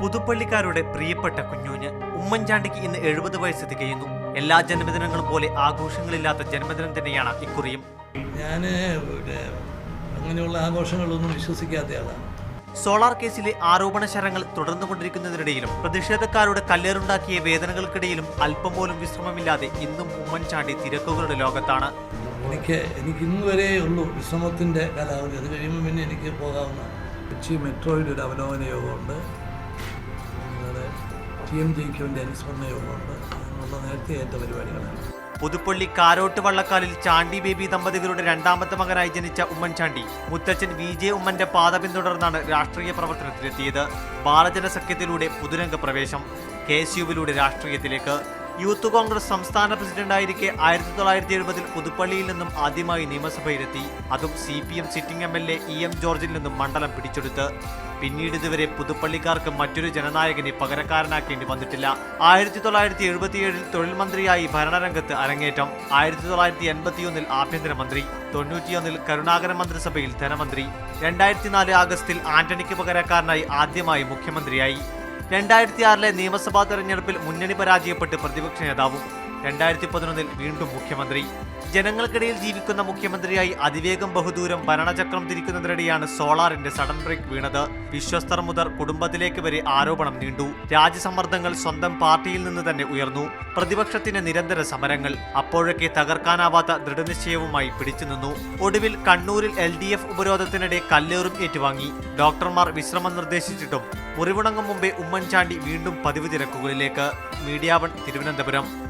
പുതുപ്പള്ളിക്കാരുടെ പ്രിയപ്പെട്ട കുഞ്ഞുഞ്ഞ് ഉമ്മൻചാണ്ടിക്ക് ഇന്ന് എഴുപത് വയസ്സ് തികയുന്നു. എല്ലാ ജന്മദിനങ്ങളും പോലെ ആഘോഷങ്ങളില്ലാത്ത ജന്മദിനം തന്നെയാണ് ഇക്കുറിയും. ഞാൻ അങ്ങനെയുള്ള ആഘോഷങ്ങളൊന്നും വിശ്വസിക്കാത്തയാളാണ് സോളാർ കേസിലെ ആരോപണ ശരങ്ങൾ തുടർന്നുകൊണ്ടിരിക്കുന്നതിനിടയിലും പ്രതിഷേധക്കാരുടെ കല്ലേറുണ്ടാക്കിയ വേദനകൾക്കിടയിലും അല്പം പോലും വിശ്രമമില്ലാതെ ഇന്നും ഉമ്മൻചാണ്ടി തിരക്കുകളുടെ ലോകത്താണ്. എനിക്ക് എനിക്ക് ഇന്ന് വരെ ഉള്ളൂ വിശ്രമത്തിന്റെ കാലാവധി. അത് കഴിയുമ്പോൾ പിന്നെ എനിക്ക് പോകാവുന്ന കൊച്ചി മെട്രോയുടെ ഒരു അവലോകന യോഗമുണ്ട് എം ജെയ്ക്കുവിന്റെ അനുസ്മരണ യോഗമുണ്ട് അങ്ങനെയുള്ള നേരത്തെ ഏറ്റ പരിപാടികളാണ്. പുതുപ്പള്ളി കാരോട്ട് വള്ളക്കാലിൽ ചാണ്ടി ബേബി ദമ്പതികളുടെ രണ്ടാമത്തെ മകനായി ജനിച്ച ഉമ്മൻചാണ്ടി മുത്തച്ഛൻ വി ജെ ഉമ്മന്റെ പാത പിന്തുടർന്നാണ് രാഷ്ട്രീയ പ്രവർത്തനത്തിലെത്തിയത്. ബാലജന സഖ്യത്തിലൂടെ പുതുരംഗ പ്രവേശം കെ എസ് യുവിലൂടെ രാഷ്ട്രീയത്തിലേക്ക് യൂത്ത് കോൺഗ്രസ് സംസ്ഥാന പ്രസിഡന്റായിരിക്കെ ആയിരത്തി തൊള്ളായിരത്തി എഴുപതിൽ പുതുപ്പള്ളിയിൽ നിന്നും ആദ്യമായി നിയമസഭയിലെത്തി. അതും C P M sitting M L A E M ജോർജിൽ നിന്നും മണ്ഡലം പിടിച്ചെടുത്ത്. പിന്നീട് ഇതുവരെ പുതുപ്പള്ളിക്കാർക്ക് മറ്റൊരു ജനനായകനെ പകരക്കാരനാക്കേണ്ടി വന്നിട്ടില്ല. ആയിരത്തി തൊള്ളായിരത്തി എഴുപത്തിയേഴിൽ തൊഴിൽ മന്ത്രിയായി ഭരണരംഗത്ത് അരങ്ങേറ്റം. ആയിരത്തി തൊള്ളായിരത്തി എൺപത്തിയൊന്നിൽ ആഭ്യന്തരമന്ത്രി തൊണ്ണൂറ്റിയൊന്നിൽ കരുണാകര മന്ത്രിസഭയിൽ ധനമന്ത്രി. രണ്ടായിരത്തി നാല് ആഗസ്റ്റിൽ ആന്റണിക്ക് പകരക്കാരനായി ആദ്യമായി മുഖ്യമന്ത്രിയായി. രണ്ടായിരത്തി ആറിലെ നിയമസഭാ തെരഞ്ഞെടുപ്പിൽ മുന്നണി പരാജയപ്പെട്ട് പ്രതിപക്ഷ നേതാവും രണ്ടായിരത്തി പതിനൊന്നിൽ വീണ്ടും മുഖ്യമന്ത്രി. ജനങ്ങൾക്കിടയിൽ ജീവിക്കുന്ന മുഖ്യമന്ത്രിയായി അതിവേഗം ബഹുദൂരം ഭരണചക്രം തിരിക്കുന്നതിനിടെയാണ് സോളാറിന്റെ സഡൻ ബ്രേക്ക് വീണത്. വിശ്വസ്തർ മുതൽ കുടുംബത്തിലേക്ക് വരെ ആരോപണം നീണ്ടു. രാജ്യസമ്മർദ്ദങ്ങൾ സ്വന്തം പാർട്ടിയിൽ നിന്ന് തന്നെ ഉയർന്നു. പ്രതിപക്ഷത്തിന്റെ നിരന്തര സമരങ്ങൾ അപ്പോഴൊക്കെ തകർക്കാനാവാത്ത ദൃഢനിശ്ചയവുമായി പിടിച്ചുനിന്നു ഒടുവിൽ കണ്ണൂരിൽ എൽ ഡി എഫ് ഉപരോധത്തിനിടെ കല്ലേറും ഏറ്റുവാങ്ങി. ഡോക്ടർമാർ വിശ്രമം നിർദ്ദേശിച്ചിട്ടും മുറിവുണങ്ങും മുമ്പേ ഉമ്മൻചാണ്ടി വീണ്ടും പതിവ് തിരക്കുകളിലേക്ക്. Media one Thiruvananthapuram.